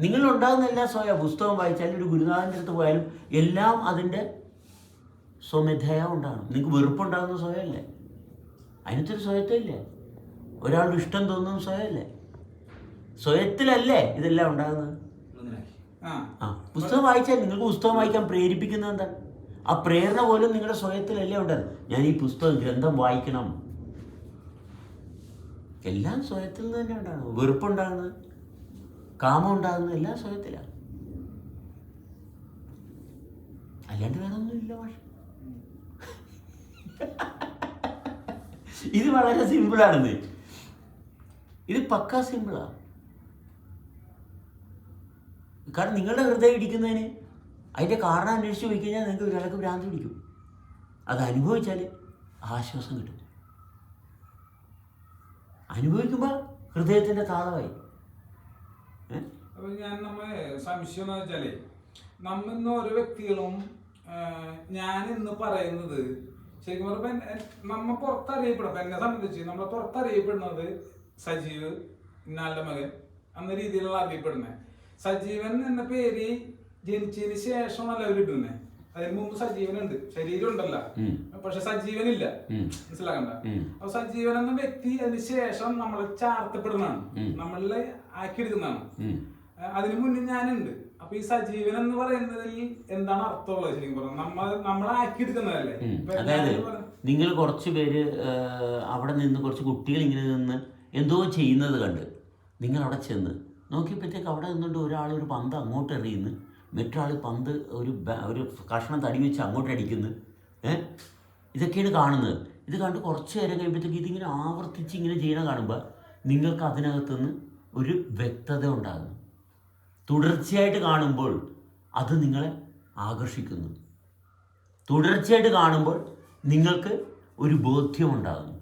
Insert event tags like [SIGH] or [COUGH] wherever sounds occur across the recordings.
നിങ്ങളുണ്ടാകുന്ന എല്ലാ സ്വയ പുസ്തകം വായിച്ചാലും ഒരു ഗുരുനാഥന്റെ അടുത്ത് പോയാലും എല്ലാം അതിന്റെ സ്വമേധയ ഉണ്ടാകണം നിങ്ങൾക്ക് വെറുപ്പുണ്ടാകുന്ന സ്വയമല്ലേ? അതിനകത്തൊരു സ്വയത്തില്ലേ. ഒരാളുടെ ഇഷ്ടം തോന്നുന്ന സ്വയമല്ലേ? സ്വയത്തിലല്ലേ ഇതെല്ലാം ഉണ്ടാകുന്നത്? ആ. ആ പുസ്തകം വായിച്ചാൽ നിങ്ങൾക്ക് പുസ്തകം വായിക്കാൻ പ്രേരിപ്പിക്കുന്നത് എന്താ? ആ പ്രേരണ പോലും നിങ്ങളുടെ സ്വയത്തിലല്ലേ ഉണ്ടാകും ഞാൻ ഈ പുസ്തകം ഗ്രന്ഥം വായിക്കണം. എല്ലാം സ്വയത്തിൽ നിന്ന് തന്നെ ഉണ്ടാകുന്നത്. വെറുപ്പുണ്ടാകുന്നത് കാമം ഉണ്ടാകുന്നത് എല്ലാം സ്വയത്തിലാണ് അല്ലാണ്ട് വേറെ ഒന്നുമില്ല ഭാഷ ഇത് വളരെ സിമ്പിളാണെന്ന്. ഇത് പക്കാ സിമ്പിളാണ് കാരണം നിങ്ങളുടെ ഹൃദയം ഇടിക്കുന്നതിന് അതിന്റെ കാരണം അന്വേഷിച്ച് പോയി കഴിഞ്ഞാൽ നിങ്ങൾക്ക് ഒരാൾക്ക് ഭ്രാന്ത് പിടിക്കും. അത് അനുഭവിച്ചാൽ ആശ്വാസം കിട്ടും. അനുഭവിക്കുമ്പോൾ ഹൃദയത്തിന്റെ താളമായി. ഏ? അപ്പൊ ഞാൻ നമ്മൾ സംശയം എന്ന് വെച്ചാലേ നമ്മ ഇന്ന് ഓരോ വ്യക്തികളും ഞാൻ ഇന്ന് പറയുന്നത് ശരിക്കും പറഞ്ഞപ്പോ നമ്മ പുറത്തറിയപ്പെടും. എന്നെ സംബന്ധിച്ച് നമ്മളെ പുറത്തറിയപ്പെടുന്നത് സജീവ് ഇന്നാളുടെ മകൻ എന്ന രീതിയിലുള്ള അറിയപ്പെടുന്നത് സജീവൻ എന്ന പേര് ജനിച്ചതിന് ശേഷമല്ല അവർ ഇടുന്നത് അതിന് മുമ്പ് സജീവനുണ്ട്. ശരീരം ഉണ്ടല്ല പക്ഷെ സജീവൻ ഇല്ല മനസ്സിലാക്കണ്ട. അപ്പൊ സജീവൻ എന്ന വ്യക്തി അതിന് ശേഷം നമ്മൾ ചാർത്തപ്പെടുന്നതാണ്. നമ്മളിൽ നമ്മളിലെ ആക്കിയെടുക്കുന്നതാണ്. അതിന് മുന്നേ ഞാനുണ്ട്. അപ്പൊ ഈ സജീവൻ എന്ന് പറയുന്നതിൽ എന്താണ് അർത്ഥമുള്ളത് ശരിക്കും പറഞ്ഞാൽ നമ്മൾ നമ്മളെ എടുക്കുന്നതല്ലേ. അതായത് നിങ്ങൾ കുറച്ച് പേര് അവിടെ നിന്ന് കുറച്ച് കുട്ടികൾ ഇങ്ങനെ നിന്ന് എന്തോ ചെയ്യുന്നത് കണ്ട് നിങ്ങൾ അവിടെ ചെന്ന് നോക്കിയപ്പോഴത്തേക്ക് അവിടെ നിന്നുകൊണ്ട് ഒരാൾ ഒരു പന്ത് അങ്ങോട്ട് എറിയുന്നു. മറ്റൊരാൾ പന്ത് ഒരു ഒരു കഷ്ണം തടി വെച്ച് അങ്ങോട്ട് അടിക്കുന്നു. ഏ? ഇതൊക്കെയാണ് കാണുന്നത്. ഇത് കണ്ട് കുറച്ച് നേരം കഴിയുമ്പോഴത്തേക്ക് ഇതിങ്ങനെ ആവർത്തിച്ച് ഇങ്ങനെ ചെയ്യണ കാണുമ്പോൾ നിങ്ങൾക്ക് അതിനകത്തുനിന്ന് ഒരു വ്യക്തത ഉണ്ടാകുന്നു. തുടർച്ചയായിട്ട് കാണുമ്പോൾ അത് നിങ്ങളെ ആകർഷിക്കുന്നു. തുടർച്ചയായിട്ട് കാണുമ്പോൾ നിങ്ങൾക്ക് ഒരു ബോധ്യമുണ്ടാകുന്നു.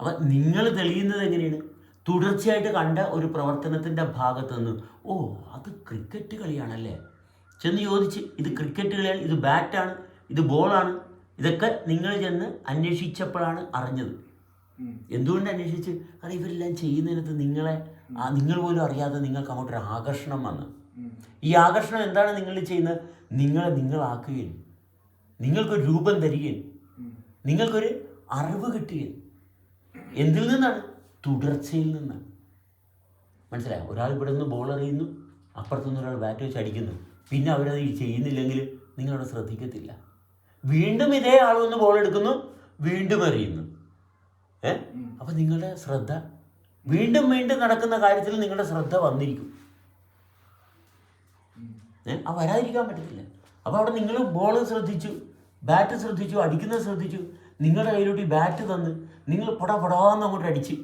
അപ്പം നിങ്ങൾ തെളിയുന്നത് എങ്ങനെയാണ്? തുടർച്ചയായിട്ട് കണ്ട ഒരു പ്രവർത്തനത്തിന്റെ ഭാഗത്ത് നിന്ന് ഓ അത് ക്രിക്കറ്റ് കളിയാണല്ലേ? ചെന്ന് ചോദിച്ച് ഇത് ക്രിക്കറ്റ് കളിയാണ് ഇത് ബാറ്റാണ് ഇത് ബോളാണ് ഇതൊക്കെ നിങ്ങൾ ചെന്ന് അന്വേഷിച്ചപ്പോഴാണ് അറിഞ്ഞത്. എന്തുകൊണ്ട് അന്വേഷിച്ച്? കാരണം ഇവരെല്ലാം ചെയ്യുന്നതിനകത്ത് നിങ്ങളെ ആ, നിങ്ങൾ പോലും അറിയാതെ നിങ്ങൾക്ക് അങ്ങോട്ടൊരു ആകർഷണം വന്ന്. ഈ ആകർഷണം എന്താണ് നിങ്ങൾ ചെയ്യുന്നത്? നിങ്ങളെ നിങ്ങളാക്കുകയും നിങ്ങൾക്കൊരു രൂപം തരികയും. നിങ്ങൾക്കൊരു അറിവ് കിട്ടുകയും. എന്തിൽ നിന്നാണ്? തുടർച്ചയിൽ നിന്നാണ്. മനസ്സിലായോ? ഒരാൾ ഇവിടെ നിന്ന് ബോൾ എറിയുന്നു അപ്പുറത്തുനിന്ന് ഒരാൾ ബാറ്റ് വെച്ച് അടിക്കുന്നു. പിന്നെ അവരത് ചെയ്യുന്നില്ലെങ്കിൽ നിങ്ങളവിടെ ശ്രദ്ധിക്കത്തില്ല. വീണ്ടും ഇതേ ആൾ വന്ന് ബോൾ എടുക്കുന്നു വീണ്ടും എറിയുന്നു. ഏ? അപ്പം നിങ്ങളുടെ ശ്രദ്ധ വീണ്ടും വീണ്ടും നടക്കുന്ന കാര്യത്തിൽ നിങ്ങളുടെ ശ്രദ്ധ വന്നിരിക്കും. ആ വരാതിരിക്കാൻ പറ്റത്തില്ല. അപ്പോൾ അവിടെ നിങ്ങൾ ബോൾ ശ്രദ്ധിച്ചു ബാറ്റ് ശ്രദ്ധിച്ചു അടിക്കുന്നത് ശ്രദ്ധിച്ചു നിങ്ങളുടെ കയ്യിലോട്ട് ബാറ്റ് തന്ന് നിങ്ങൾ പടാ പടാന്ന് അങ്ങോട്ട് അടിച്ച്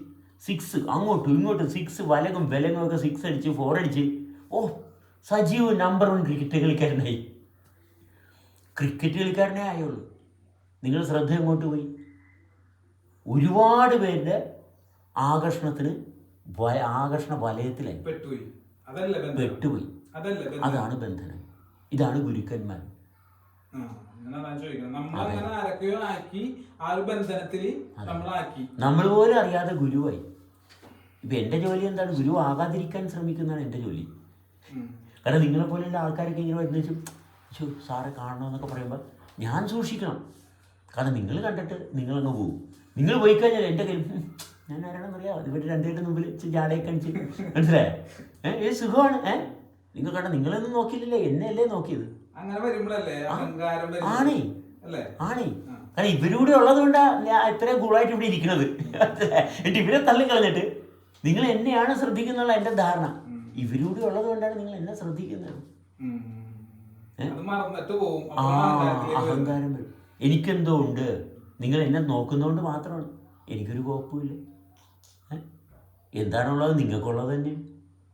സിക്സ് അങ്ങോട്ടും ഇങ്ങോട്ടും സിക്സ് വലകും വിലകും ഒക്കെ സിക്സ് അടിച്ച് ഫോർ അടിച്ച് ഓ സജീവ് നമ്പർ വൺ ക്രിക്കറ്റ് കളിക്കാരനായി. ക്രിക്കറ്റ് കളിക്കാരനേ ആയുള്ളൂ. നിങ്ങൾ ശ്രദ്ധ എങ്ങോട്ട് പോയി? ഒരുപാട് പേരുടെ ആകർഷണത്തിന് ആകർഷണ വലയത്തിലായി. പെട്ടുപോയി. അതാണ് ബന്ധനം. ഇതാണ് ഗുരുക്കന്മാർ. നമ്മൾ പോലും അറിയാതെ ഗുരുവായി. ഇപ്പൊ എന്റെ ജോലി എന്താണ്? ഗുരു ആകാതിരിക്കാൻ ശ്രമിക്കുന്നതാണ് എന്റെ ജോലി. കാരണം നിങ്ങളെ പോലെയുള്ള ആൾക്കാരൊക്കെ ഇങ്ങനെ വരുന്ന വെച്ചു സാറെ കാണണമെന്നൊക്കെ പറയുമ്പോൾ ഞാൻ സൂക്ഷിക്കണം. കാരണം നിങ്ങൾ കണ്ടിട്ട് നിങ്ങളങ്ങ് പോകും നിങ്ങൾ പോയി കഴിഞ്ഞാൽ എന്റെ കയ്യിൽ "ഉം, ഞാൻ ആരാണെന്ന് അറിയാം? ഇവർ രണ്ടുപേരുടെ മുമ്പിൽ ഇച്ചിരി ജാടയൊക്കെ മനസ്സിലായേ? ഏഹ് ഇത് സുഖമാണ്. ഏഹ് നിങ്ങൾ കണ്ട നിങ്ങളൊന്നും നോക്കിയില്ലല്ലേ? എന്നെയല്ലേ നോക്കിയത്? അങ്ങനെ വരുമ്പോഴല്ലേ? ആണേ. ആണേ. കാരണം ഇവരൂടെ ഉള്ളത് കൊണ്ടാ ഞാൻ ഇത്രയും കൂളായിട്ട് ഇവിടെ ഇരിക്കുന്നത് എന്നിട്ട് ഇവരെ തള്ളിക്കളഞ്ഞിട്ട് നിങ്ങൾ എന്നെയാണ് ശ്രദ്ധിക്കുന്നുള്ള എന്റെ ധാരണ. ഇവരൂടെ ഉള്ളത് കൊണ്ടാണ് നിങ്ങൾ എന്നെ ശ്രദ്ധിക്കുന്നത്. അഹങ്കാരം വരും. എനിക്കെന്തോ ഉണ്ട്. നിങ്ങൾ എന്നെ നോക്കുന്നതുകൊണ്ട് മാത്രമാണ്. എനിക്കൊരു കുഴപ്പമില്ല? എന്താണുള്ളത്? നിങ്ങൾക്കുള്ളത് തന്നെ.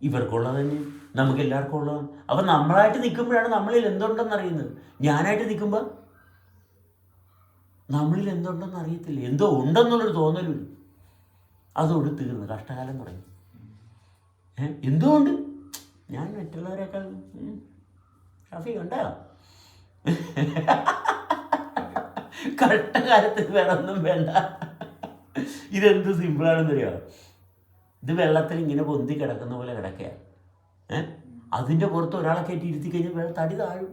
ഇവർക്കുള്ളത് തന്നെ. നമുക്ക് എല്ലാവർക്കും ഉള്ളതാണ്. അപ്പം നമ്മളായിട്ട് നിൽക്കുമ്പോഴാണ് നമ്മളിൽ എന്തുണ്ടെന്ന് അറിയുന്നത് ഞാനായിട്ട് നിൽക്കുമ്പോൾ നമ്മളിൽ എന്തുണ്ടെന്ന് അറിയത്തില്ല എന്തോ ഉണ്ടെന്നുള്ളൊരു തോന്നലും അതോട് തീർന്നു. കഷ്ടകാലം തുടങ്ങി. എന്തുകൊണ്ട് ഞാൻ മറ്റുള്ളവരെക്കാൾ ഷഫി കണ്ടോ? കഷ്ടകാലത്ത് വേറെ ഒന്നും വേണ്ട. ഇതെന്ത് സിമ്പിളാണെന്ന് അറിയാമോ ഇത് വെള്ളത്തിൽ ഇങ്ങനെ പൊന്തി കിടക്കുന്ന പോലെ കിടക്കുക ഏ? അതിന്റെ പുറത്ത് ഒരാളെ കയറ്റി ഇരുത്തി കഴിഞ്ഞാൽ വെള്ളം തടി താഴും.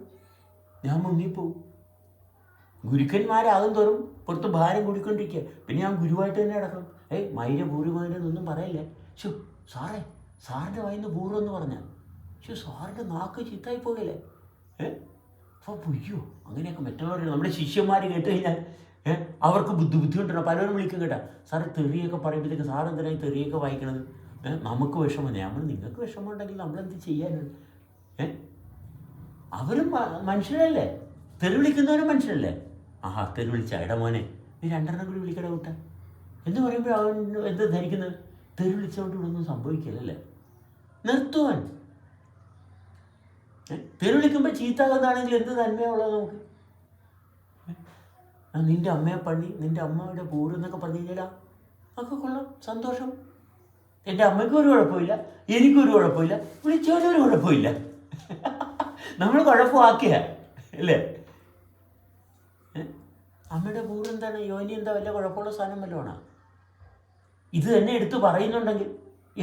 ഞാൻ മുങ്ങിപ്പോവും. ഗുരുക്കന്മാരാകും തോറും പുറത്ത് ഭാരം കൂടിക്കൊണ്ടിരിക്കുക. പിന്നെ ഞാൻ ഗുരുവായിട്ട് തന്നെ കിടക്കണം ഏയ് മൈര പൂർവമായിട്ട് ഒന്നും പറയില്ലേ. ഷോ സാറേ സാറിന്റെ വായിന്ന് പൂർവമെന്ന് പറഞ്ഞാൽ ഷോ സാറിന്റെ നാക്ക് ചീത്തായി പോകല്ലേ? ഏ? അപ്പോൾ പൊയ്യോ അങ്ങനെയൊക്കെ മറ്റുള്ളവർ നമ്മുടെ ശിഷ്യന്മാർ കേട്ട് കഴിഞ്ഞാൽ അവർക്ക് ബുദ്ധി ബുദ്ധിമുട്ടുണ്ട് പലരും വിളിക്കും കേട്ടോ. സാറ് തെറിയൊക്കെ പറയുമ്പോഴത്തേക്ക് സാർ എന്തിനായി തെറിയൊക്കെ വായിക്കണത്? നമുക്ക് വിഷമം. നമ്മൾ നിങ്ങൾക്ക് വിഷമം ഉണ്ടെങ്കിൽ നമ്മളെന്ത് ചെയ്യാനാണ്? ഏ? അവരും മനുഷ്യരല്ലേ? തെറി വിളിക്കുന്നവരും മനുഷ്യരല്ലേ? ആഹാ തെറി വിളിച്ച എടാ മോനെ നീ രണ്ടെണ്ണം കൂടി വിളിക്കട കൂട്ട. എന്ന് പറയുമ്പോൾ അവൻ എന്ത് ധരിക്കുന്നത്? തെറി വിളിച്ചതുകൊണ്ട് ഇവിടെ ഒന്നും സംഭവിക്കില്ലല്ലേ? നിർത്തുവാൻ? തെറി വിളിക്കുമ്പോൾ ചീത്താകുന്നതാണെങ്കിൽ എന്ത് നന്മയുള്ളത് നമുക്ക്? ആ, നിന്റെ അമ്മയെ പള്ളി നിന്റെ അമ്മയുടെ കൂട് എന്നൊക്കെ പറഞ്ഞു കഴിഞ്ഞാൽ അതൊക്കെ കൊള്ളാം. സന്തോഷം. എന്റെ അമ്മയ്ക്കും ഒരു കുഴപ്പമില്ല എനിക്കൊരു കുഴപ്പമില്ല വിളിച്ചവനൊരു കുഴപ്പമില്ല. നമ്മൾ കുഴപ്പമാക്കിയ അല്ലേ? അമ്മയുടെ പൂര് എന്താണ്? യോനി എന്താ വല്ല കുഴപ്പമുള്ള സാധനം വല്ലതുമാണ്? ഇത് തന്നെ എടുത്തു പറയുന്നുണ്ടെങ്കിൽ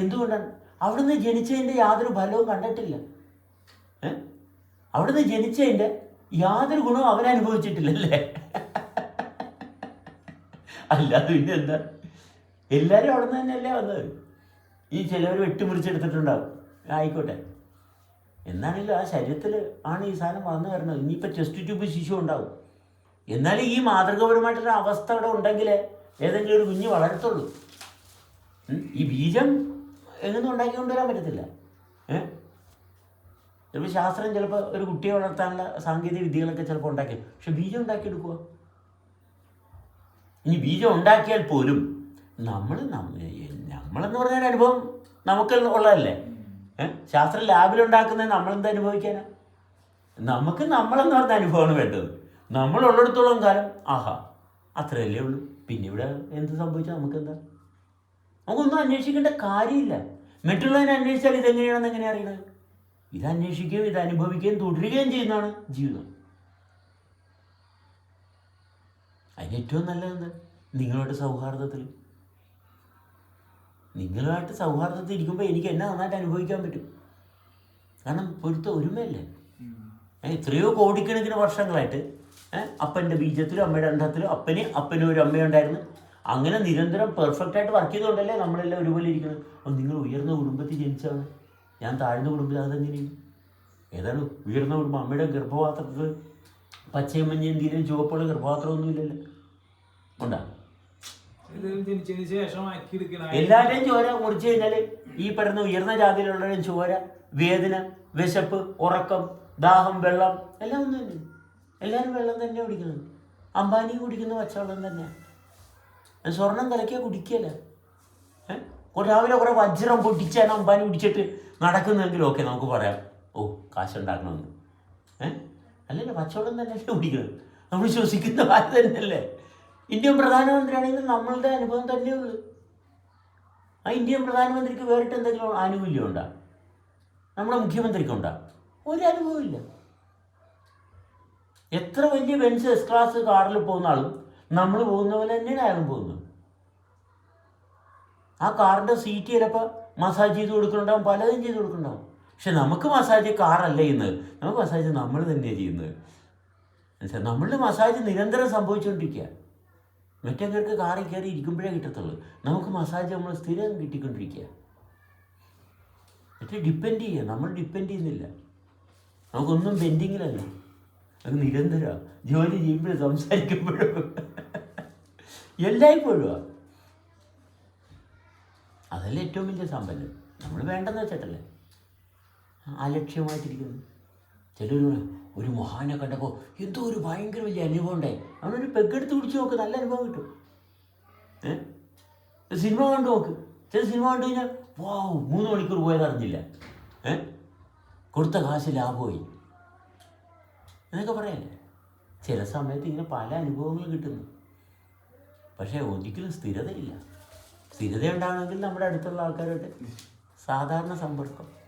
എന്തുകൊണ്ടാണ്? അവിടുന്ന് ജനിച്ചതിന്റെ യാതൊരു ഫലവും കണ്ടിട്ടില്ല? അവിടുന്ന് ജനിച്ചതിന്റെ യാതൊരു ഗുണവും അവരനുഭവിച്ചിട്ടില്ലല്ലേ? അല്ലാതെ പിന്നെ എന്താ? എല്ലാവരും അവിടെ നിന്ന് തന്നെയല്ലേ വന്നത്. ഈ ചിലവർ വെട്ടിമുറിച്ചെടുത്തിട്ടുണ്ടാവും. ആയിക്കോട്ടെ. എന്നാണെങ്കിലും ആ ശരീരത്തിൽ ആണ് ഈ സാധനം വന്നു വരണത് ഇനിയിപ്പോൾ ടെസ്റ്റ് ട്യൂബ് ശിശു ഉണ്ടാവും. എന്നാലും ഈ മാതൃകപരമായിട്ടുള്ള അവസ്ഥ അവിടെ ഉണ്ടെങ്കിലേ ഏതെങ്കിലും ഒരു കുഞ്ഞ് വളരത്തുള്ളൂ. ഈ ബീജം എങ്ങനെ ഉണ്ടാക്കി കൊണ്ടുവരാൻ പറ്റത്തില്ല. ഏഹ് ചിലപ്പോൾ ശാസ്ത്രം ചിലപ്പോൾ ഒരു കുട്ടിയെ വളർത്താനുള്ള സാങ്കേതിക വിദ്യകളൊക്കെ ചിലപ്പോൾ ഉണ്ടാക്കി പക്ഷെ ബീജം ഉണ്ടാക്കിയെടുക്കുക ഇനി ബീജം ഉണ്ടാക്കിയാൽ പോലും നമ്മൾ നമ്മളെന്ന് പറഞ്ഞ ഒരു അനുഭവം നമുക്ക് ഉള്ളതല്ലേ? ശാസ്ത്ര ലാബിൽ ഉണ്ടാക്കുന്നത് നമ്മളെന്ത് അനുഭവിക്കാനാ? നമുക്ക് നമ്മളെന്ന് പറഞ്ഞ അനുഭവമാണ് വേണ്ടത്. നമ്മൾ നമ്മളുള്ളിടത്തോളം കാലം ആഹാ അത്രയല്ലേ ഉള്ളൂ. പിന്നെ ഇവിടെ എന്ത് സംഭവിച്ചാൽ നമുക്കെന്താ? നമുക്കൊന്നും അന്വേഷിക്കേണ്ട കാര്യമില്ല. മറ്റുള്ളവരെ അന്വേഷിച്ചാൽ ഇതെങ്ങനെയാണെന്ന് എങ്ങനെ അറിയണത്? ഇത് അന്വേഷിക്കുകയും ഇത് അനുഭവിക്കുകയും തുടരുകയും ചെയ്യുന്നതാണ് ജീവിതം. അതിന് ഏറ്റവും നല്ലതെന്ത്? നിങ്ങളുടെ സൗഹാർദ്ദത്തിൽ. നിങ്ങളുമായിട്ട് സൗഹാർദ്ദത്തിൽ ഇരിക്കുമ്പോൾ എനിക്ക് എന്നെ നന്നായിട്ട് അനുഭവിക്കാൻ പറ്റും. കാരണം പൊരുത്ത ഒരുമയല്ലേ? എത്രയോ കോടിക്കണക്കിന് വർഷങ്ങളായിട്ട് അപ്പന്റെ ബീജത്തിലും അമ്മയുടെ അണ്ടത്തിലും അപ്പന് അപ്പനും ഒരു അമ്മയുണ്ടായിരുന്നു അങ്ങനെ നിരന്തരം പെർഫെക്റ്റ് ആയിട്ട് വർക്ക് ചെയ്തുകൊണ്ടല്ലേ നമ്മളെല്ലാം ഒരുപോലെ ഇരിക്കുന്നത്. അപ്പം നിങ്ങൾ ഉയർന്ന കുടുംബത്തിൽ ജനിച്ചാണ് ഞാൻ താഴ്ന്ന കുടുംബത്തിൽ അതെങ്ങനെയും ഏതാണ്? ഉയർന്ന കുടുംബം. അമ്മയുടെ ഗർഭപാത്രത്തിൽ പച്ചയും മഞ്ഞയും തീരെ ചുവപ്പുള്ള ഗർഭപാത്രമൊന്നും ഇല്ലല്ലോ ഉണ്ടാ? എടുക്കണ ചോര മുറിച്ചു കഴിഞ്ഞാൽ ഈ പറയുന്ന ഉയർന്ന ജാതിയിലുള്ളവരും ചോര വേദന വിശപ്പ് ഉറക്കം ദാഹം വെള്ളം എല്ലാം ഒന്നും തന്നെ എല്ലാവരും വെള്ളം തന്നെ കുടിക്കുന്നത്. അംബാനി കുടിക്കുന്ന പച്ചവെള്ളം തന്നെയാണ് സ്വർണം കലക്കിയാൽ കുടിക്കല ഏഹ് രാവിലെ കുറെ വജ്രം പൊട്ടിച്ചാണ് അംബാനി കുടിച്ചിട്ട് നടക്കുന്നെങ്കിൽ ഓക്കെ നമുക്ക് പറയാം. ഓ കാശുണ്ടാക്കണമെന്ന്. ഏഹ് അല്ലല്ലോ പച്ചവെള്ളം തന്നെയല്ലേ കുടിക്കുന്നത്. നമ്മൾ ശ്വസിക്കുന്ന കാര്യം തന്നെയല്ലേ? ഇന്ത്യൻ പ്രധാനമന്ത്രിയാണെങ്കിൽ നമ്മളുടെ അനുഭവം തന്നെയുള്ളൂ ആ ഇന്ത്യൻ പ്രധാനമന്ത്രിക്ക് വേറിട്ട് എന്തെങ്കിലും ആനുകൂല്യം ഉണ്ടാ നമ്മുടെ മുഖ്യമന്ത്രിക്കുണ്ടാ? ഒരു അനുഭവമില്ല എത്ര വലിയ ബെൻസ് എസ് ക്ലാസ് കാറിൽ പോകുന്ന ആളും നമ്മൾ പോകുന്ന പോലെ തന്നെയാണ് അയാളും പോകുന്നത്. ആ കാറിന്റെ സീറ്റ് ചിലപ്പോൾ മസാജ് ചെയ്ത് കൊടുക്കുന്നുണ്ടാവും പലതും ചെയ്ത് കൊടുക്കുന്നുണ്ടാവും. പക്ഷെ നമുക്ക് മസാജ് കാറല്ല ചെയ്യുന്നത്. നമുക്ക് മസാജ് നമ്മൾ തന്നെയാണ് ചെയ്യുന്നത്. നമ്മളുടെ മസാജ് നിരന്തരം സംഭവിച്ചുകൊണ്ടിരിക്കുക മറ്റേ പേർക്ക് കാറിൽ കയറി ഇരിക്കുമ്പോഴേ കിട്ടത്തുള്ളൂ. നമുക്ക് മസാജ് നമ്മൾ സ്ഥിരം കിട്ടിക്കൊണ്ടിരിക്കുക. മറ്റേ ഡിപ്പെൻഡ് ചെയ്യുക. നമ്മൾ ഡിപ്പെൻഡ് ചെയ്യുന്നില്ല. നമുക്കൊന്നും പെൻഡിങ്ങിലല്ല അത് നിരന്തരമാണ് ജോലി ചെയ്യുമ്പോഴും സംസാരിക്കുമ്പോഴും. എല്ലായ്പ്പോഴും അതല്ല ഏറ്റവും വലിയ സമ്പന്നം നമ്മൾ വേണ്ടെന്ന് വെച്ചിട്ടല്ലേ. അലക്ഷ്യമായിട്ടിരിക്കുന്നു. ചിലർ ഒരു മഹാനെ കണ്ടപ്പോൾ എന്തോ ഒരു ഭയങ്കര വലിയ അനുഭവം ഉണ്ടായി. അവനൊരു പെഗ്ഗെടുത്ത് പിടിച്ച് നോക്ക് നല്ല അനുഭവം കിട്ടും. ഏഹ് സിനിമ കണ്ടു നോക്ക്. ചില സിനിമ കണ്ടു കഴിഞ്ഞാൽ വാ മൂന്ന് മണിക്കൂർ പോയത് അറിഞ്ഞില്ല. ഏ? കൊടുത്ത കാശ് ലാഭമായി. എന്നൊക്കെ പറയല്ലേ? ചില സമയത്ത് ഇങ്ങനെ പല അനുഭവങ്ങളും കിട്ടുന്നു. പക്ഷേ ഒരിക്കലും സ്ഥിരതയില്ല. സ്ഥിരത ഉണ്ടാകണമെങ്കിൽ നമ്മുടെ അടുത്തുള്ള ആൾക്കാരായിട്ട് സാധാരണ സമ്പർക്കം.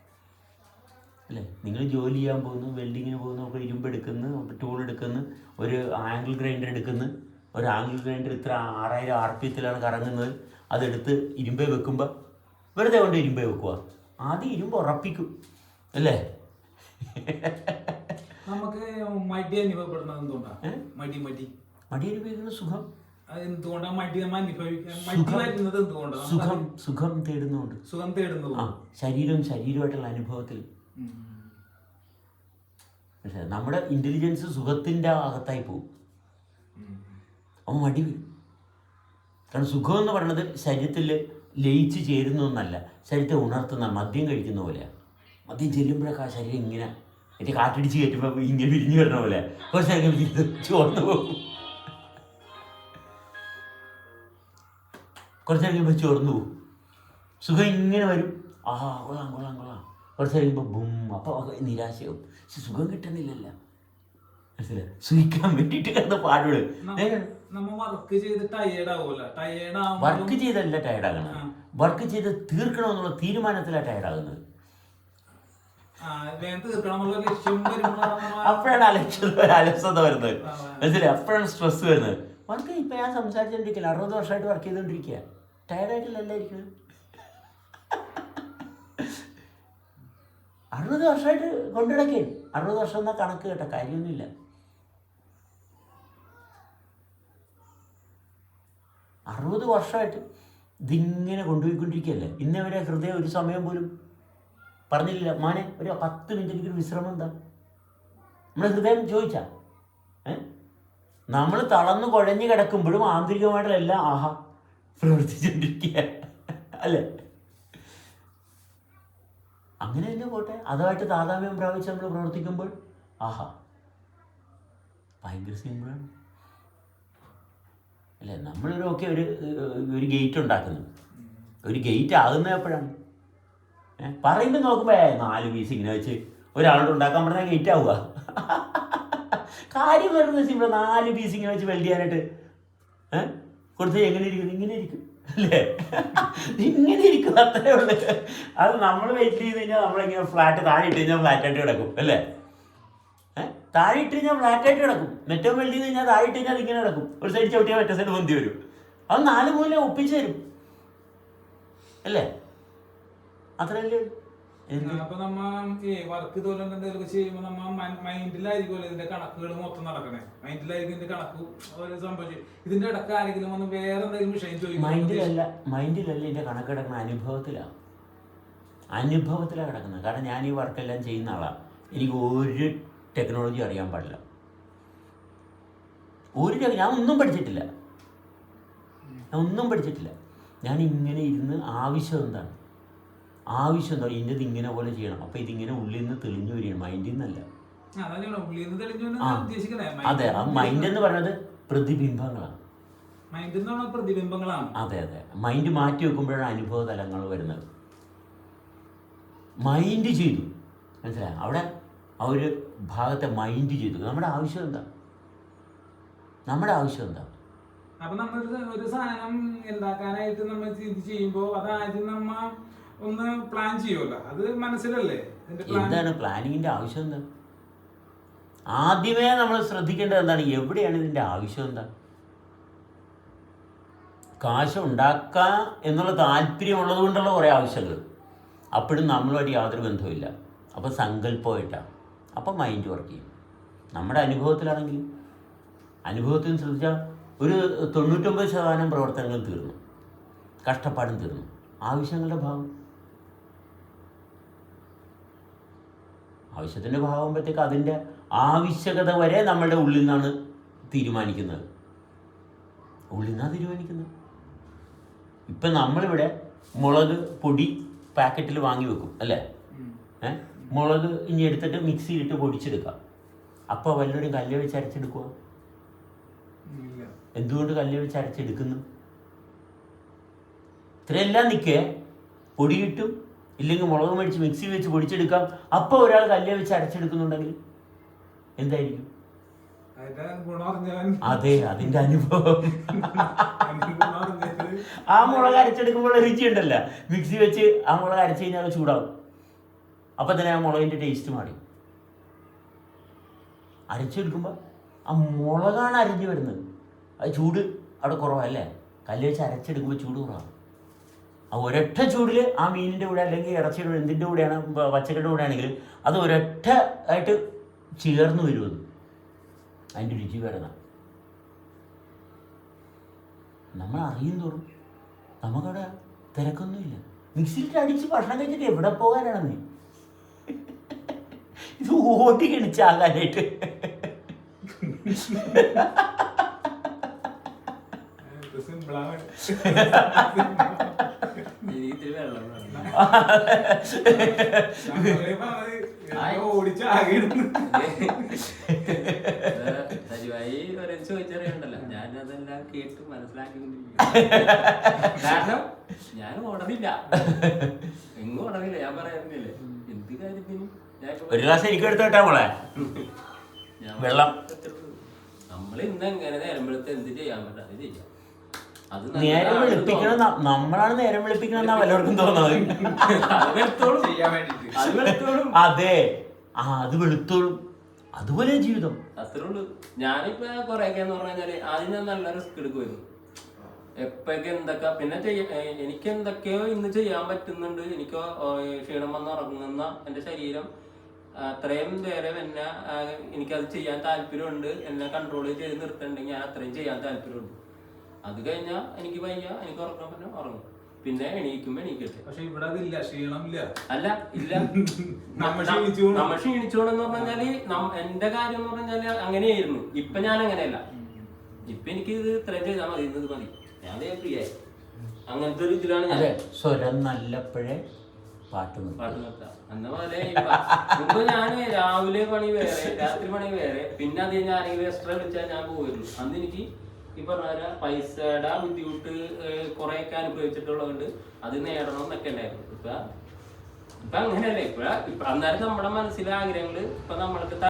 അല്ലേ? നിങ്ങൾ ജോലി ചെയ്യാൻ പോകുന്നു വെൽഡിങ്ങിന് പോകുന്നു അപ്പോൾ ഇരുമ്പ് എടുക്കുന്നു ടൂൾ എടുക്കുന്നു ഒരു ആംഗിൾ ഗ്രൈൻഡർ എടുക്കുന്നു. ഒരു ആംഗിൾ ഗ്രൈൻഡർ ഇത്ര ആറായിരം ആർ പി എത്തിലാണ് കറങ്ങുന്നത്. അതെടുത്ത് ഇരുമ്പേ വെക്കുമ്പോൾ വെറുതെ കൊണ്ട് ഇരുമ്പേ വെക്കുക ആദ്യം ഇരുമ്പ് ഉറപ്പിക്കും അല്ലേ? നമുക്ക് മടി അനുഭവപ്പെടുന്നത് എന്തുകൊണ്ടാണ്? മടി മടി. മടി അനുഭവിക്കുന്ന സുഖം. എന്തുകൊണ്ടാണ് മടി? നമ്മൾ അനുഭവിക്കാൻ മടി. വരുന്നത് എന്തുകൊണ്ടാണ് സുഖം സുഖം തേടുന്നുണ്ട്. സുഖം തേടുന്നു ആ ശരീരം ശരീരമായിട്ടുള്ള അനുഭവത്തിൽ. പക്ഷേ നമ്മുടെ ഇന്റലിജൻസ് സുഖത്തിന്റെ അകത്തായി പോകും അപ്പം മടി കാരണം സുഖം എന്ന് പറയുന്നത് ശരീരത്തിൽ ലയിച്ച് ചേരുന്ന ഒന്നല്ല. ശരീരത്തെ ഉണർത്തുന്ന മദ്യം കഴിക്കുന്ന പോലെയാണ് മദ്യം ചെല്ലുമ്പോഴൊക്കെ ആ ശരീരം ഇങ്ങനെ എനിക്ക് കാറ്റടിച്ച് കയറ്റുമ്പോൾ ഇങ്ങനെ വിരിഞ്ഞു വരുന്ന പോലെ കുറച്ച് നേരം ചോർന്നു പോകും. കുറച്ച് നേരം ചോർന്നു പോകും. സുഖം ഇങ്ങനെ വരും. ആഹാ കൊള്ളാം കൊള്ളാം കൊള്ളാം. കുറച്ച് നേരം കഴിയുമ്പോൾ ബും അപ്പോൾ നിരാശയാവും. പക്ഷെ സുഖം കിട്ടുന്നില്ലല്ല. മനസ്സിലായി? സുഖിക്കാൻ വേണ്ടിയിട്ട് കിടന്ന് നമ്മ വർക്ക് ചെയ്തല്ല ടയർഡാകണം വർക്ക് ചെയ്ത് തീർക്കണമെന്നുള്ള തീരുമാനത്തിലാണ് ടയർഡാകുന്നത് അപ്പോഴാണ് അലക്ഷത അലസത വരുന്നത്. മനസ്സിലായി? അപ്പോഴാണ് സ്ട്രെസ് വരുന്നത്. വർക്ക് ഇപ്പം ഞാൻ സംസാരിച്ചുകൊണ്ടിരിക്കില്ല അറുപത് വർഷമായിട്ട് വർക്ക് ചെയ്തുകൊണ്ടിരിക്കുക ടയർഡായിട്ടില്ലല്ലോ അറുപത് വർഷമായിട്ട് കൊണ്ടിടക്കേ. അറുപത് വർഷം എന്നാൽ കണക്ക് കേട്ട കാര്യമൊന്നുമില്ല. അറുപത് വർഷമായിട്ട് ഇതിങ്ങനെ കൊണ്ടുപോയിക്കൊണ്ടിരിക്കുകയല്ലേ ഇന്നേ വരെ ഹൃദയം ഒരു സമയം പോലും പറഞ്ഞില്ല. മോനെ ഒരു പത്ത് മിനിറ്റ് എനിക്കൊരു വിശ്രമം എന്താ? നമ്മുടെ ഹൃദയം ചോദിച്ചാ. നമ്മൾ തളർന്ന് കുഴഞ്ഞു കിടക്കുമ്പോഴും ആന്തരികമായിട്ടുള്ള എല്ലാം ആഹാ പ്രവർത്തിച്ചുകൊണ്ടിരിക്കുക അല്ലേ? അങ്ങനെ തന്നെ പോട്ടെ? അതുമായിട്ട് താതാമ്യം പ്രാപിച്ച് നമ്മൾ പ്രവർത്തിക്കുമ്പോൾ? ആഹാ. ഭയങ്കര സിമ്പിളാണ് അല്ലേ? നമ്മളൊരു ഒക്കെ ഒരു ഒരു ഗേറ്റ് ഉണ്ടാക്കുന്നു. ഒരു ഗേറ്റ് ആകുന്നത് എപ്പോഴാണ്? പറയുമ്പോൾ നോക്കുമ്പോൾ നാല് പീസ് ഇങ്ങനെ വെച്ച് ഒരാളോട് ഉണ്ടാക്കാൻ പറഞ്ഞാൽ ഗേറ്റ് ആവുക. കാര്യം വരുന്നത് സിമ്പിൾ നാല് പീസ് ഇങ്ങനെ വെച്ച് വെൽഡ് ചെയ്യാനായിട്ട്. ഏഹ് കൊടുത്ത് എങ്ങനെ ഇരിക്കുന്നു? ഇങ്ങനെ ഇരിക്കും. അല്ലേ? ഇങ്ങനെ ഇരിക്കും അത്രേ ഉള്ളു. അത് നമ്മൾ വെയിറ്റ് ചെയ്ത് കഴിഞ്ഞാൽ നമ്മളിങ്ങനെ ഫ്ലാറ്റ് താഴെ ഇട്ട് കഴിഞ്ഞാൽ ഫ്ലാറ്റായിട്ട് കിടക്കും അല്ലേ? താഴെ ഇട്ട് കഴിഞ്ഞാൽ ഫ്ലാറ്റായിട്ട് കിടക്കും. നെറ്റം വെൽഡ് ചെയ്ത് കഴിഞ്ഞാൽ താഴെ ഇട്ട് കഴിഞ്ഞാൽ ഇങ്ങനെ കിടക്കും. ഒരു സൈഡ് ചവിട്ടിയാൽ മറ്റേ സൈഡ് പൊന്തി വരും. അത് നാല് മൂല ഒപ്പിച്ച് തരും. അല്ലേ? അത്രയല്ലേ? അപ്പൊ നമ്മ വർക്ക് ഇതുപോലെ എന്തെങ്കിലും ചെയ്യുമ്പോ നമ്മ മൈൻഡിലായിരിക്കുമല്ലോ ഇതിന്റെ കണക്കുകൾ മൊത്തം നടക്കണേ. മൈൻഡിലായിരിക്കും ഇതിന്റെ കണക്ക് ഓരോ സംഭവിച്ചു. ഇതിന്റെ ഇടയ്ക്ക് ആരെങ്കിലും വന്ന് വേറെ എന്തെങ്കിലും വിഷയം ചോദിക്കും മൈൻഡിലല്ല മൈൻഡിലല്ല ഇതിന്റെ കണക്ക് കിടക്കുന്ന അനുഭവത്തിലാണ് അനുഭവത്തിലാണ് കിടക്കുന്നത്. കാരണം ഞാൻ ഈ വർക്കെല്ലാം ചെയ്യുന്ന ആളാണ് എനിക്ക് ഒരു ടെക്നോളജി അറിയാൻ പാടില്ല. ഒരു ഞാൻ ഒന്നും പഠിച്ചിട്ടില്ല. ഞാൻ ഒന്നും പഠിച്ചിട്ടില്ല. ഞാൻ ഇങ്ങനെ ഇരുന്ന് ആവശ്യം എന്താണ്? ആവശ്യം എന്താ ഇന്നത് ഇങ്ങനെ പോലെ ചെയ്യണം. അപ്പോൾ ഇതിങ്ങനെ ഉള്ളിൽ നിന്ന് തെളിഞ്ഞു വരികയാണ്. മൈൻഡിൽ നിന്നല്ല അതെ ആ മൈൻഡ് എന്ന് പറയുന്നത് പ്രതിബിംബങ്ങളാണ്. പ്രതിബിംബങ്ങളാണ്. അതെ അതെ. മൈൻഡ് മാറ്റി വെക്കുമ്പോഴാണ് അനുഭവ തലങ്ങൾ വരുന്നത്. മൈൻഡ് ചെയ്തു. മനസ്സിലായി? അവിടെ ആ ഒരു ഭാഗത്തെ മൈൻഡ് ചെയ്തു. നമ്മുടെ ആവശ്യം എന്താ? നമ്മുടെ ആവശ്യം എന്താ? അപ്പൊ നമ്മൾ ഒരു സാധനം ഉണ്ടാക്കാനായിട്ട് നമ്മൾ ഇത് അതായത് നമ്മ ഒന്ന് പ്ലാൻ ചെയ്യുമല്ലോ അത് മനസ്സിലല്ലേ? എന്താണ് പ്ലാനിങ്ങിന്റെ ആവശ്യം എന്താ? ആദ്യമേ നമ്മൾ ശ്രദ്ധിക്കേണ്ടത് എന്താണ്? എവിടെയാണ് ഇതിന്റെ ആവശ്യം എന്താ? കാശ് ഉണ്ടാക്കുക എന്നുള്ള താല്പര്യമുള്ളത് കൊണ്ടുള്ള കുറേ ആവശ്യങ്ങൾ. അപ്പോഴും നമ്മളുമായിട്ട് യാതൊരു ബന്ധവുമില്ല. അപ്പോൾ സങ്കല്പമായിട്ടാണ് അപ്പോൾ മൈൻഡ് വർക്ക് ചെയ്യും. നമ്മുടെ അനുഭവത്തിലാണെങ്കിൽ അനുഭവത്തിൽ ശ്രദ്ധിച്ചാൽ ഒരു തൊണ്ണൂറ്റൊമ്പത് ശതമാനം പ്രവർത്തനങ്ങൾ തീർന്നു. കഷ്ടപ്പാടും തീർന്നു. ആവശ്യങ്ങളുടെ ഭാഗം. ആവശ്യത്തിന്റെ ഭാവുമ്പോഴത്തേക്ക് അതിന്റെ ആവശ്യകത വരെ നമ്മളുടെ ഉള്ളിൽ നിന്നാണ് തീരുമാനിക്കുന്നത്. ഉള്ളിൽ നിന്നാണ് തീരുമാനിക്കുന്നത്. ഇപ്പം നമ്മളിവിടെ മുളക് പൊടി പാക്കറ്റിൽ വാങ്ങി വെക്കും അല്ലേ. ഏ? മുളക് ഇനി എടുത്തിട്ട് മിക്സിയിലിട്ട് പൊടിച്ചെടുക്കാം. അപ്പോൾ വല്ലവരും കല്ല് വെച്ച് അരച്ചെടുക്കുക എന്തുകൊണ്ട് കല്ല് വെച്ച് അരച്ചെടുക്കുന്നു? ഇത്രയെല്ലാം നിൽക്കേ. പൊടി കിട്ടും ഇല്ലെങ്കിൽ മുളക് മേടിച്ച് മിക്സി വെച്ച് പൊടിച്ചെടുക്കാം. അപ്പോൾ ഒരാൾ കല്ല് വെച്ച് അരച്ചെടുക്കുന്നുണ്ടെങ്കിൽ എന്തായിരിക്കും? അതെ അതിന്റെ അനുഭവം. ആ മുളക് അരച്ചെടുക്കുമ്പോൾ രുചി ഉണ്ടല്ല മിക്സി വെച്ച് ആ മുളക് അരച്ചു കഴിഞ്ഞാൽ അത് ചൂടാവും. അപ്പൊ തന്നെ ആ മുളകിന്റെ ടേസ്റ്റ് മാറി. അരച്ചെടുക്കുമ്പോൾ ആ മുളകാണ് അരിഞ്ഞു വരുന്നത്. അത് ചൂട് അവിടെ കുറവല്ലേ കല്ല് വെച്ച് അരച്ചെടുക്കുമ്പോൾ ചൂട് കുറവാണ് ഒരൊറ്റ ചൂടിൽ ആ മീനിന്റെ കൂടെ അല്ലെങ്കിൽ ഇറച്ചിയുടെ കൂടെ എന്തിന്റെ കൂടെയാണ് പച്ചക്കറിയുടെ കൂടെ ആണെങ്കിൽ അത് ഒരൊറ്റ ആയിട്ട് ചേർന്ന് വരുമെന്ന് അതിന്റെ രുചി വരുന്ന നമ്മൾ അറിയും തോറും നമുക്കവിടെ തിരക്കൊന്നുമില്ല. മിക്സിയിലിട്ട് അടിച്ച് ഭക്ഷണം കഴിച്ചിട്ട് എവിടെ പോകാനാണ് നീ ഇത് ഓടി കണിച്ചാകാനായിട്ട് സിമ്പിളാണ് [LAUGHS] ഇത്തിരി വെള്ളം സജീവായി ഒരേ ചോദിച്ചറിയണ്ടല്ലോ. ഞാൻ അതെല്ലാം കേട്ട് മനസ്സിലാക്കി കാരണം ഞാൻ ഓർഡറില്ല എങ്ങും ഓർഡറില്ല ഞാൻ പറയാറില്ലേ എന്ത് കാര്യത്തിന് ഞാൻ ഒരു ഗ്ലാസ് എനിക്ക് എടുത്തോട്ടെ മോളെ. വെള്ളം. നമ്മൾ ഇന്ന് എങ്ങനെ നേരം വെളുത്ത് എന്ത് ചെയ്യാൻ പറ്റാതെ ചെയ്യാം. നേരം വെളുപ്പിക്കണം നമ്മളാണ് നേരം വെളുപ്പിക്കണം എന്നാ വല്ലവർക്കും തോന്നുന്നത് അത് ആ അത് വെളുത്തോളും. അതുപോലെ ജീവിതം. അത്രേ ഉള്ളൂ. ഞാനിപ്പോ കൊറേയൊക്കെ എന്ന് പറഞ്ഞു കഴിഞ്ഞാൽ ആദ്യം ഞാൻ നല്ല റിസ്ക് എടുക്കുമായിരുന്നു എപ്പോഴൊക്കെ എന്തൊക്കെ പിന്നെ ചെയ്യ എനിക്ക് എന്തൊക്കെയോ ഇന്ന് ചെയ്യാൻ പറ്റുന്നുണ്ട്. എനിക്ക് ക്ഷീണം വന്ന് ഉറങ്ങുന്ന എന്റെ ശരീരം അത്രയും നേരം എന്നെ എനിക്കത് ചെയ്യാൻ താല്പര്യമുണ്ട്. എന്നെ കൺട്രോൾ ചെയ്ത് നിർത്തണ്ടെങ്കിൽ ഞാൻ അത്രയും ചെയ്യാൻ താല്പര്യമുണ്ട് അത് കഴിഞ്ഞാൽ എനിക്ക് വയ്യ എനിക്ക് ഉറങ്ങാൻ പറ്റും ഉറങ്ങും. പിന്നെ എണീക്കുമ്പോ എണീക്കട്ടെ. പക്ഷെ ഇവിടെ അതില്ല ക്ഷീണമില്ല. അല്ല ഇല്ല. [LAUGHS] നമ്മ നമ്മൾ പോണു. നമ്മ ക്ഷീണിച്ചോണെന്ന് പറഞ്ഞാൽ എന്റെ കാര്യം എന്ന് പറഞ്ഞാൽ അങ്ങനെയായിരുന്നു. ഇപ്പൊ ഞാൻ അങ്ങനെയല്ല ഇപ്പൊ എനിക്ക് ഇത് ഇത്രയും ചെയ്താൽ മതി ഇന്നത് മതി. ഞാൻ ഫ്രീ ആയി. അങ്ങനത്തെ ഒരു ഇതിലാണ് ഞാൻ സ്വരം നല്ലപ്പോഴേ പാട്ട് നിർത്തും. പാട്ട് നിർത്താം. എന്ന പോലെ ഇപ്പൊ മുമ്പ് ഞാൻ രാവിലെ പണി വേറെ രാത്രി പണി വേറെ. പിന്നെ അത് കഴിഞ്ഞാൽ ആരെങ്കിലും എക്സ്ട്രാ വിളിച്ചാൽ ഞാൻ പോയിരുന്നു അന്ന് എനിക്ക് ഈ പറഞ്ഞ പൈസയുടെ ബുദ്ധിമുട്ട് കുറെയൊക്കെ അനുഭവിച്ചിട്ടുള്ളതുകൊണ്ട് അത് നേടണം എന്നൊക്കെ ഉണ്ടായിരുന്നു. ഇപ്പൊ ഇപ്പൊ അങ്ങനെയല്ലേ. ഇപ്പൊ അന്നേരം നമ്മുടെ മനസ്സിലെ ആഗ്രഹങ്ങൾ ഇപ്പൊ നമ്മൾക്ക്